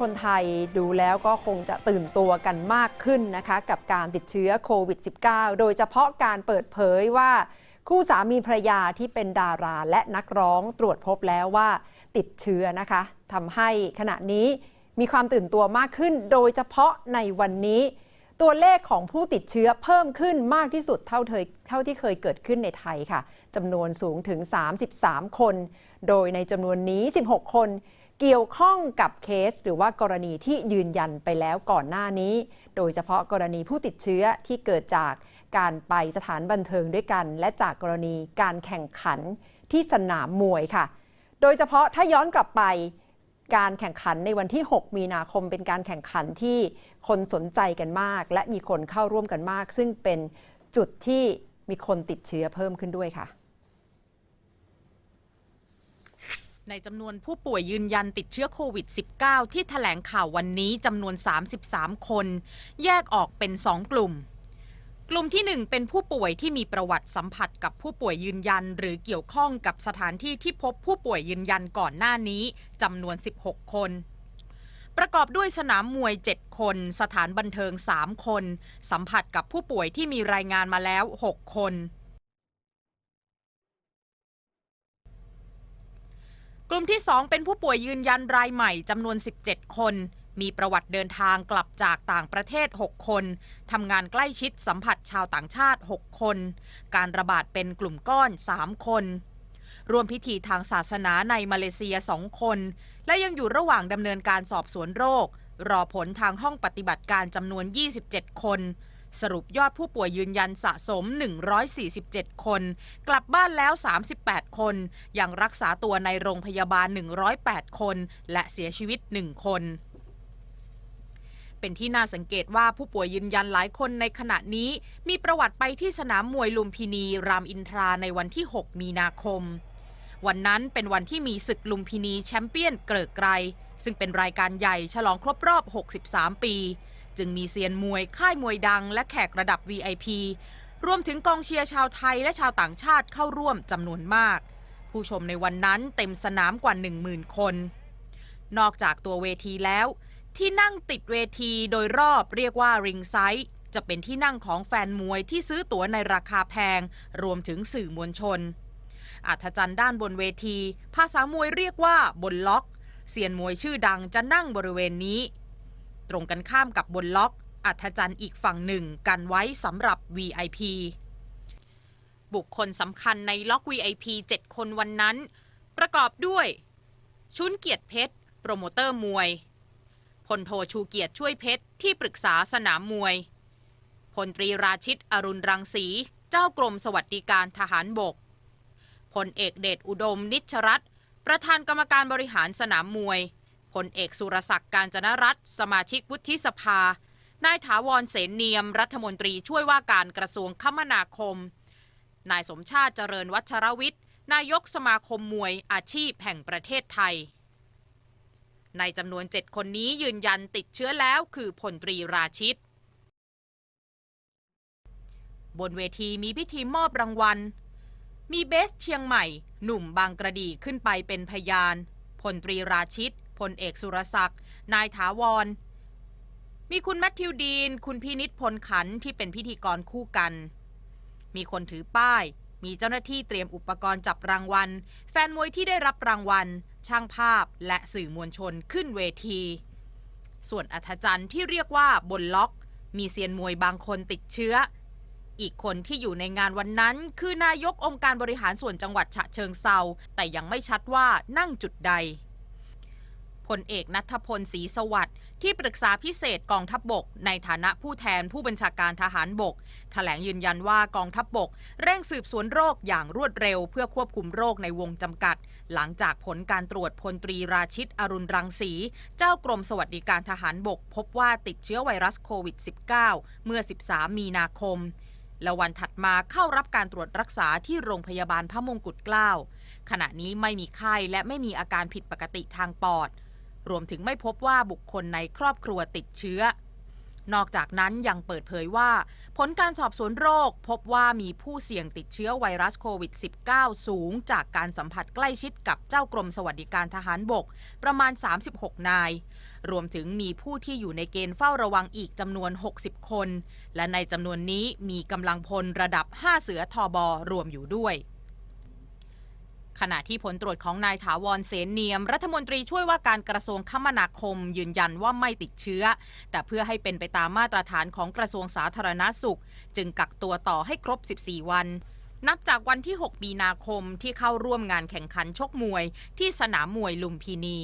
คนไทยดูแล้วก็คงจะตื่นตัวกันมากขึ้นนะคะ กับการติดเชื้อโควิด -19 โดยเฉพาะการเปิดเผยว่าคู่สามีภรรยาที่เป็นดาราและนักร้องตรวจพบแล้วว่าติดเชื้อนะคะทำให้ขณะนี้มีความตื่นตัวมากขึ้น โดยเฉพาะในวันนี้ ตัวเลขของผู้ติดเชื้อเพิ่มขึ้นมากที่สุดเท่าเทยเท่าที่เคยเกิดขึ้นในไทยค่ะจำนวนสูงถึง 33 คน โดยในจำนวนนี้ 16 คน เกี่ยวข้องกับเคส หรือว่ากรณีที่ยืนยันไปแล้วก่อนหน้านี้ โดยเฉพาะกรณีผู้ติดเชื้อที่เกิดจากการไปสถานบันเทิงด้วยกัน และจากกรณีการแข่งขันที่สนามมวยค่ะ โดยเฉพาะถ้าย้อนกลับไปการแข่งขันในวันที่ 6 มีนาคมเป็นการแข่งขันที่คนสนใจกันมาก และมีคนเข้าร่วมกันมาก ซึ่งเป็นจุดที่มีคนติดเชื้อเพิ่มขึ้นด้วยค่ะ ในจำนวนผู้ป่วยยืนยันติดเชื้อโควิด -19 ที่ถแถลงข่าววันนี้จำนวน 33 คน แยกออกเป็น 2 กลุ่ม กลุ่มที่ 1 เป็นผู้ป่วยที่มีประวัติสัมผัสกับผู้ป่วยยืนยัน หรือเกี่ยวข้องกับสถานที่ที่พบผู้ป่วยยืนยันก่อนหน้านี้จำนวน 16 คน ประกอบด้วยสนามมวย 7 คน สถานบันเทิง 3 คน สัมผัสกับผู้ป่วยที่มีรายงานมาแล้ว 6 คน ก ลุ่มที่ 2 เป็นผู้ป่วยยืนยันรายใหม่จำนวน 17 คน มีประวัติเดินทางกลับจากต่างประเทศ 6 คน ทำงานใกล้ชิดสัมผัสชาวต่างชาติ 6 คน การระบาดเป็นกลุ่มก้อน 3 คนรวมพิธีทางศาสนาในมาเลเซีย 2 คน และยังอยู่ระหว่างดำเนินการสอบสวนโรค รอผลทางห้องปฏิบัติการจำนวน 27 คน สรุปยอดผู้ป่วยยืนยันสะสม 147 คน กลับบ้านแล้ว 38 คน ยังรักษาตัวในโรงพยาบาล 108 คน และเสียชีวิต 1 คนเป็นที่น่าสังเกตว่าผู้ป่วยยืนยันหลายคนในขณะนี้ มีประวัติไปที่สนามมวยลุมพินี รามอินทราในวันที่ 6 มีนาคม วันนั้นเป็นวันที่มีศึกลุมพินีแชมเปี้ยนเกริกไกร ซึ่งเป็นรายการใหญ่ฉลองครบรอบ 63 ปี จึงมีเซียนมวยค่ายมวยดัง และแขกระดับ VIP รวมถึงกองเชียร์ชาวไทยและชาวต่างชาติเข้าร่วมจำนวนมาก ผู้ชมในวันนั้นเต็มสนามกว่า 10,000 คน นอกจากตัวเวทีแล้ว ที่นั่งติดเวทีโดยรอบเรียกว่าริงไซต์จะเป็นที่นั่งของแฟนมวยที่ซื้อตั๋วในราคาแพง รวมถึงสื่อมวลชน อัธจันทร์ด้านบนเวที ภาษามวยเรียกว่าบนล็อกเซียนมวยชื่อดังจะนั่งบริเวณนี้ ตรงกันข้ามกับบนล็อก อัธจันทร์อีกฝั่งหนึ่งกันไว้สำหรับ VIP บุคคลสำคัญในล็อก VIP 7 คนวันนั้น ประกอบด้วย ชุนเกียรติเพชร โปรโมเตอร์มวย พลโทชูเกียรติช่วยเพชร ที่ปรึกษาสนามมวย พลตรีราชิตอรุณรังสี เจ้ากรมสวัสดิการทหารบก พลเอกเดชอุดมนิชรัตประธานกรรมการบริหารสนามมวย พลเอกสุรศักดิ์การจนรัตสมาชิกวุฒิสภา นายถาวรเสนเนียม รัฐมนตรีช่วยว่าการกระทรวงคมนาคม นายสมชาติเจริญวัชรวิทย์ นายกสมาคมมวยอาชีพแห่งประเทศไทย ในจำนวน 7 คนนี้ยืนยันติดเชื้อแล้วคือพลตรีราชิต บนเวทีมีพิธีมอบรางวัล มีเบสเชียงใหม่ หนุ่มบางกระดีขึ้นไปเป็นพยานพลตรีราชิต พลเอกสุรศักดิ์ นายถาวร มีคุณแมทธิวดีน คุณพินิษพลขันที่เป็นพิธีกรคู่กัน มีคนถือป้าย มีเจ้าหน้าที่เตรียมอุปกรณ์จับรางวัล แฟนมวยที่ได้รับรางวัล ช่างภาพและสื่อมวลชนขึ้นเวที ส่วนอัธจันทร์ที่เรียกว่าบนล็อก มีเซียนมวยบางคนติดเชื้ออีกคนที่อยู่ในงานวันนั้น คือนายกองค์การบริหารส่วนจังหวัดฉะเชิงเซาแต่ยังไม่ชัดว่านั่งจุดใด พลเอกนัทพลศรีสวัสดิ์ที่ปรึกษาพิเศษกองทัพบบก ในฐานะผู้แทนผู้บัญชาการทหารบกแถลงยืนยันว่ากองทัพบบก เร่งสืบสวนโรคอย่างรวดเร็ว เพื่อควบคุมโรคในวงจำกัด หลังจากผลการตรวจพลตรีราชิตอรุณรังสี เจ้ากรมสวัสดิการทหารบก พบว่าติดเชื้อไวรัสโควิด -19 เมื่อ 13 มีนาคมและวันถัดมาเข้ารับการตรวจรักษาที่โรงพยาบาลพระมงกุฎเกล้า ขณะนี้ไม่มีไข้และไม่มีอาการผิดปกติทางปอด รวมถึงไม่พบว่าบุคคลในครอบครัวติดเชื้อ นอกจากนั้นยังเปิดเผยว่า ผลการสอบสวนโรคพบว่ามีผู้เสี่ยงติดเชื้อไวรัสโควิด -19 สูงจากการสัมผัสใกล้ชิดกับเจ้ากรมสวัสดิการทหารบก ประมาณ 36 นาย รวมถึงมีผู้ที่อยู่ในเกณฑ์เฝ้าระวังอีกจำนวน 60 คน และในจำนวนนี้มีกำลังพลระดับ 5 เสือทอบอรวมอยู่ด้วย ขณะที่ผลตรวจของนายถาวรเสนเนียม รัฐมนตรีช่วยว่าการกระทรวงคมนาคม ยืนยันว่าไม่ติดเชื้อ แต่เพื่อให้เป็นไปตามมาตรฐานของกระทรวงสาธารณาสุข จึงกักตัวต่อให้ครบ 14 วันนับจากวันที่ 6 มีนาคมที่เข้าร่วมงานแข่งขันชกมวยที่สนามมวยลุมพินี